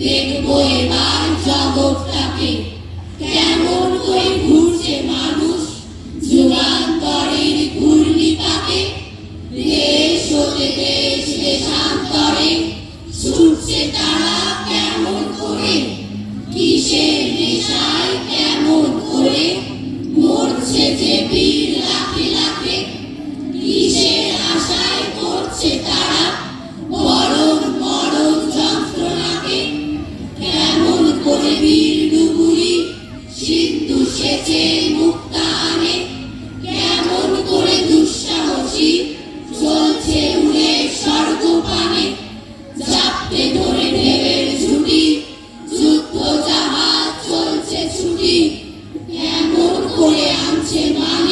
দেখবো এবার জগৎটাকে 姑娘，请忙。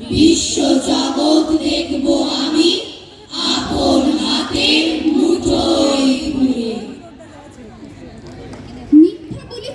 বিশ্ব জগৎ দেখব আমি।